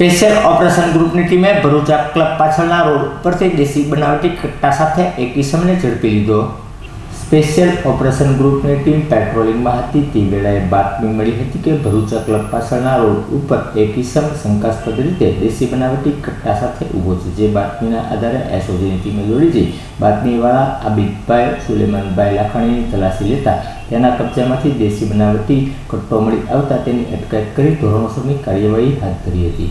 Special operation ગ્રુપની ટીમે Bharucha club પાછળના રોડ ઉપરથી દેશી બનાવટી કટ્ટા સાથે એક ઇસમને ઝડપી લીધો. સ્પેશિયલ ઓપરેશન ગ્રુપની ટીમ પેટ્રોલિંગમાં હતી. તે વેળાએ બાતમી મળી હતી કે ભરૂચા ક્લબ પાછળના રોડ ઉપર એક ઇસમ શંકાસ્પદ રીતે દેશી બનાવટી કટ્ટા સાથે ઊભો છે. જે બાતમીના આધારે એસઓજીની ટીમે દોડી જઈ બાતમીવાળા આબિદભાઈ સુલેમાનભાઈ લાખાણીની તલાશી લેતા તેના કબજામાંથી દેશી બનાવટી કટ્ટો મળી આવતા તેની અટકાયત કરી ધોરણસરની કાર્યવાહી હાથ ધરી હતી.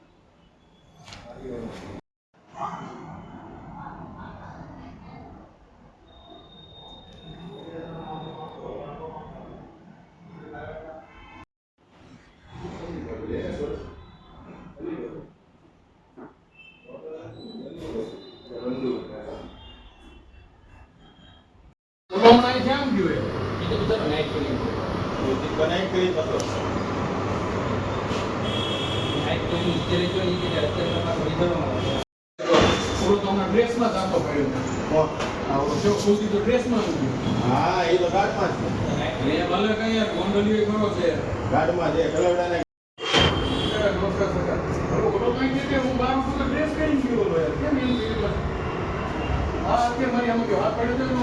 હમણાં અહીં ક્યાં ગયો એ? એ તો બધાને નાઈટ કરી બનાવી કરી પતો ઓલો તો હમણાં ડ્રેસમાં જાતો પડ્યો આ ઓલો જો ખુશી તો ડ્રેસમાં ગયો હા એ તો ગાઢમાં છે એ ભલે કઈ યાર ગોંડલીઓ કરો છે. ગાઢમાં છે કલવડાને કે હું બાર ડ્રેસ કરી ગયો યાર. કેમ એમ કર્યું હા કે મારી આમાં વાત પડે પડ્યો તો ઊભો